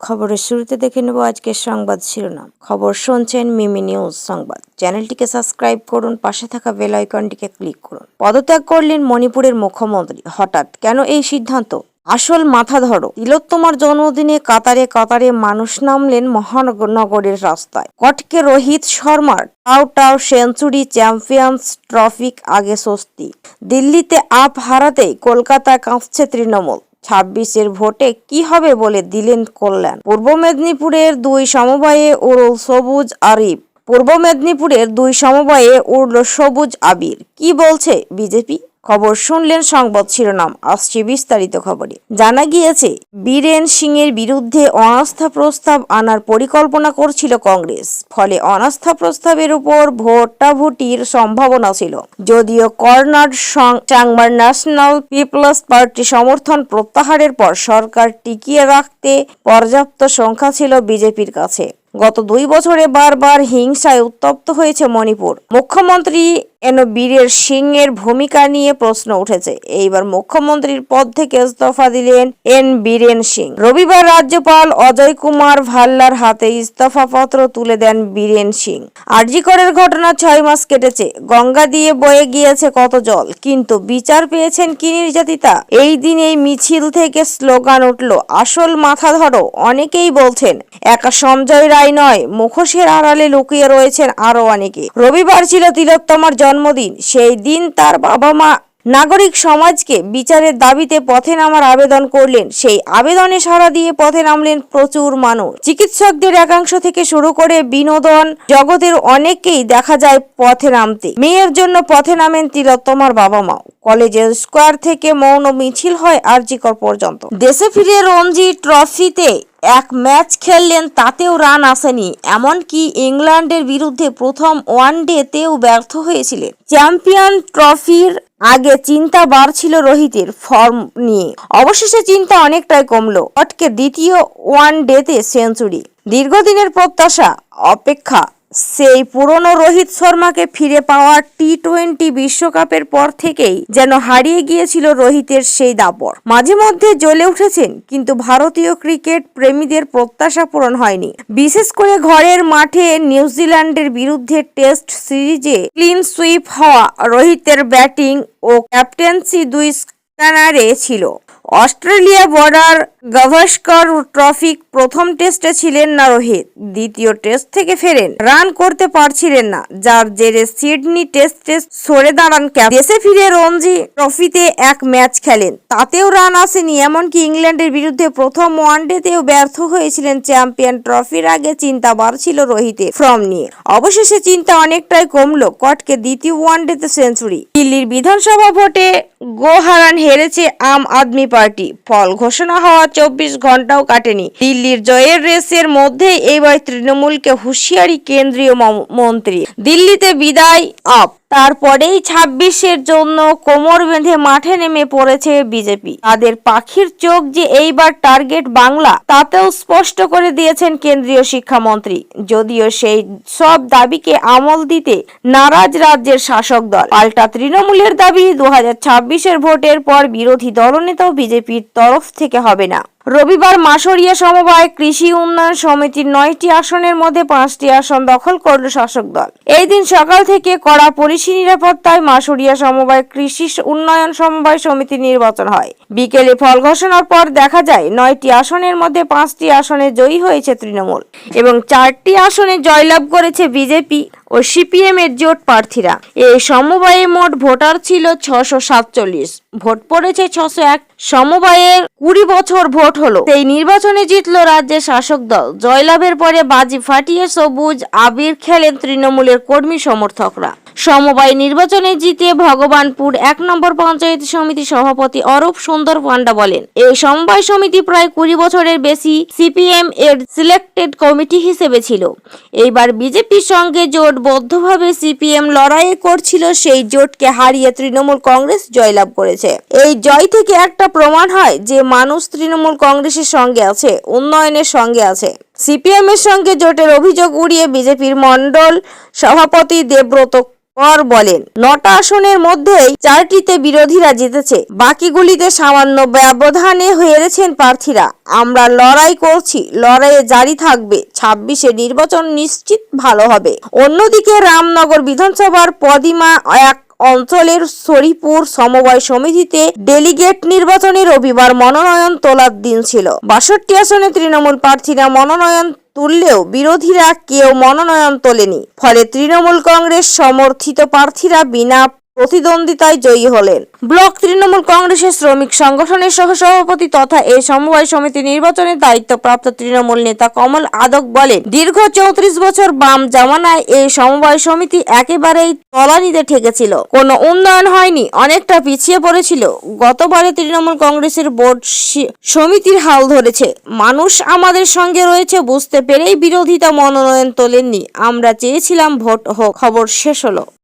খবরের শুরুতে দেখে নেব আজকের সংবাদ শিরোনাম। খবর শুনছেন মিমি নিউজ সংবাদ। চ্যানেলটিকে সাবস্ক্রাইব করুন, পাশে থাকা বেল আইকনটিকে ক্লিক করুন। পদত্যাগ করলেন মণিপুরের মুখ্যমন্ত্রী। হঠাৎ কেন এই সিদ্ধান্ত? আসল মাথা ধরো। তিলোত্তমার জন্মদিনে কাতারে কাতারে মানুষ নামলেন মহানগরের রাস্তায়। কটকে রোহিত শর্মার টাও টাও সেঞ্চুরি চ্যাম্পিয়ন্স ট্রফিক আগে স্বস্তি। দিল্লিতে আপ হারাতেই কলকাতায় কাঁপছে তৃণমূল। ছাব্বিশের ভোটে কি হবে বলে দিলেন কল্যাণ? পূর্ব মেদিনীপুরের দুই সমবায়ে উড়ল সবুজ আরিফ। পূর্ব মেদিনীপুরের দুই সমবায়ে উড়ল সবুজ আবির। কি বলছে বিজেপি? খবর শুনলেন সংবাদ শিরোনাম, আসছে বিস্তারিত খবরে। জানা গিয়েছে, বীরেন সিং এর বিরুদ্ধে অনাস্থা প্রস্তাব আনার পরিকল্পনা করছিল কংগ্রেস, ফলে অনাস্থা প্রস্তাবের উপর ভোটাভুটির সম্ভাবনা ছিল। যদিও কর্নাড চাংমার ন্যাশনাল পিপলস পার্টি সমর্থন প্রত্যাহারের পর সরকার টিকিয়ে রাখতে পর্যাপ্ত সংখ্যা ছিল বিজেপির কাছে। গত দুই বছরে বারবার হিংসায় উত্তপ্ত হয়েছে মণিপুর। মুখ্যমন্ত্রী এন বীরের সিং এর ভূমিকা নিয়ে প্রশ্ন উঠেছে। এইবার মুখ্যমন্ত্রীর পদ থেকে ইস্তফা দিলেন এন বীরেন সিং। রবিবার রাজ্যপাল অজয় কুমার ভাল্লার হাতে ইস্তফা পত্র তুলে দেন বীরেন সিং। আরজিকরের ঘটনা ছয় মাস কেটেছে। গঙ্গা দিয়ে বয়ে গিয়েছে কত জল, কিন্তু বিচার পেয়েছেন কি নির্যাতিতা? এই দিন এই মিছিল থেকে স্লোগান উঠল, আসল মাথা ধরো অনেকেই বলছেন। একা সঞ্জয় রায় নয়, মুখোশের আড়ালে লুকিয়ে রয়েছেন আরও অনেকে। রবিবার ছিল তিলোত্তমার জন্মদিন। সেই দিন তার বাবা মা নাগরিক সমাজকে বিচারের দাবিতে পথে নামার আবেদন করলেন। সেই আবেদনে সাড়া দিয়ে পথে নামলেন প্রচুর মানুষ। চিকিৎসকদের একাংশ থেকে শুরু করে বিনোদন জগতের অনেককেই দেখা যায় পথে নামতে। মেয়ের জন্য পথে নামেন তিলোত্তমার বাবা মাও কলেজের স্কোয়ার থেকে মৌন মিছিল হয় আরজিকর পর্যন্ত। দেশে ফিরে রঞ্জি ট্রফিতে এক ম্যাচ খেললেন, তাতেও রান আসেনি। এমনকি ইংল্যান্ডের বিরুদ্ধে প্রথম ওয়ান ওয়ানডেতেও ব্যর্থ হয়েছিলেন। চ্যাম্পিয়ন ট্রফির আগে চিন্তা বাড়ছিল রোহিতের ফর্ম নিয়ে। অবশেষে চিন্তা অনেকটাই কমলো। অটকে দ্বিতীয় ওয়ান ডেতে সেঞ্চুরি। দীর্ঘদিনের প্রত্যাশা, অপেক্ষা সেই পুরনো রোহিত শর্মাকে ফিরে পাওয়ার টি টোয়েন্টি বিশ্বকাপের পর থেকেই যেন হারিয়ে গিয়েছিল রোহিতের সেই দাপট। মাঝে মধ্যে জ্বলে উঠেছেন, কিন্তু ভারতীয় ক্রিকেট প্রেমীদের প্রত্যাশা পূরণ হয়নি। বিশেষ করে ঘরের মাঠে নিউজিল্যান্ডের বিরুদ্ধে টেস্ট সিরিজে ক্লিন সুইপ হওয়া রোহিতের ব্যাটিং ও ক্যাপ্টেন্সি দুই স্ক্যানারে ছিল। অস্ট্রেলিয়া বর্ডার গাভাস্কর ট্রফি প্রথম টেস্টে ছিলেন না রোহিত, দ্বিতীয় টেস্ট থেকে ফেরেন। রান করতে পারছিলেন না, যার জেরে সিডনি টেস্টে সরে দাঁড়ান ক্যাপ দেশে ফিরে রঞ্জি ট্রফিতে এক ম্যাচ খেলেন। তাতেও রান আসেনি, এমনকি ইংল্যান্ডের বিরুদ্ধে প্রথম ওয়ানডেতেও ব্যর্থ হয়েছিলেন চ্যাম্পিয়ন ট্রফির আগে চিন্তা বাড়ছিল রোহিতের ফর্ম নিয়ে। অবশেষে চিন্তা অনেকটাই কমলো কটকে দ্বিতীয় ওয়ানডেতে সেঞ্চুরি। দিল্লির বিধানসভা ভোটে গোহারান হেরেছে আম আদমি পার্টি। ফল ঘোষণা হওয়া চব্বিশ ঘন্টাও কাটেনি। দিল্লির জয়ের রেসের মধ্যে এবার তৃণমূলকে হুঁশিয়ারি কেন্দ্রীয় মন্ত্রী। দিল্লিতে বিদায় আপ। তারপরেই ছাব্বিশের জন্য কোমর বেঁধে মাঠে নেমে পড়েছে বিজেপি। তাদের পাখির চোখ যে এইবার টার্গেট বাংলা, তাতেও স্পষ্ট করে দিয়েছেন কেন্দ্রীয় শিক্ষামন্ত্রী। যদিও সেই সব দাবিকে আমল দিতে নারাজ রাজ্যের শাসক দল। পাল্টা তৃণমূলের দাবি, দু হাজার ভোটের পর বিরোধী দলনেতাও বিজেপির তরফ থেকে হবে না। রবিবার মাসরিয়া সমবায় কৃষি উন্নয়ন সমিতির নয়টি আসনের মধ্যে পাঁচটি আসন দখল করল শাসক দল। এই দিন সকাল থেকে কড়া পুলিশি নিরাপত্তায় মাসুরিয়া সমবায় কৃষি উন্নয়ন সমবায় সমিতির নির্বাচন হয়। বিকেলে ফল ঘোষণার পর দেখা যায়, নয়টি আসনের মধ্যে পাঁচটি আসনে জয়ী হয়েছে তৃণমূল এবং চারটি আসনে জয়লাভ করেছে বিজেপি। ও সিপিএম এর জোট প্রার্থীরা। এই সমবায়ে মোট ভোটার ছিল ছশো সাতচল্লিশ। ভোট পড়েছে ছশো এক। সমবায়ের কুড়ি বছর ভোট হলো। সেই নির্বাচনে জিতলো রাজ্যের শাসক দল। জয়লাভের পরে বাজি ফাটিয়ে সবুজ আবির খেলেন তৃণমূলের কর্মী সমর্থকরা। সমবায় নির্বাচনে জিতে ভগবানপুর এক নম্বর পঞ্চায়েত সমিতি সভাপতি অরূপ সুন্দর পান্ডা বলেন, এই সমবায় সমিতি প্রায় কুড়ি বছরের বেশি সিপিএম এর সিলেক্টেড কমিটি হিসেবে ছিল। এইবার বিজেপির সঙ্গে জোটবদ্ধভাবে সিপিএম লড়াই করছিল, সেই জোটকে হারিয়ে তৃণমূল কংগ্রেস জয়লাভ করেছে। এই জয় থেকে একটা প্রমাণ হয় যে মানুষ তৃণমূল কংগ্রেসের সঙ্গে আছে, উন্নয়নের সঙ্গে আছে। সিপিএমের সঙ্গে জোটের অভিযোগ উড়িয়ে বিজেপির মণ্ডল সভাপতি দেবব্রত কর বলেন, নটা আসনের মধ্যেই চারটিতে বিরোধীরা জিতেছে। বাকিগুলিতে সামান্য ব্যবধানে হেরেছেন প্রার্থীরা। আমরা লড়াই করছি, লড়াইয়ে জারি থাকবে। ছাব্বিশে নির্বাচন নিশ্চিত ভালো হবে। অন্যদিকে রামনগর বিধানসভার পদিমা এক অঞ্চলের শরীপুর সমবায় সমিতিতে ডেলিগেট নির্বাচনে রবিবার মনোনয়ন তোলার দিন ছিল। বাষট্টি আসনে তৃণমূল প্রার্থীরা মনোনয়ন তুললেও বিরোধীরা কেউ মনোনয়ন তোলেনি। ফলে তৃণমূল কংগ্রেস সমর্থিত প্রার্থীরা বিনা প্রতিদ্বন্দ্বিতায় জয়ী হলেন। ব্লক তৃণমূল কংগ্রেসের শ্রমিক সংগঠনের সহসভাপতি তথা এই সমবায় সমিতি নির্বাচনের দায়িত্বপ্রাপ্ত তৃণমূল নেতা কমল আদক বলেন, দীর্ঘ চৌত্রিশ বছর বাম জামানায় এই সমবায় সমিতি একেবারেই তলানিতে ঠেকেছিল। কোনো উন্নয়ন হয়নি, অনেকটা পিছিয়ে পড়েছিল। গতবারে তৃণমূল কংগ্রেসের বোর্ড সমিতির হাল ধরেছে। মানুষ আমাদের সঙ্গে রয়েছে, বুঝতে পেরেই বিরোধিতা মনোনয়ন তোলেননি। আমরা চেয়েছিলাম ভোট হোক, খবর শেষ হলো।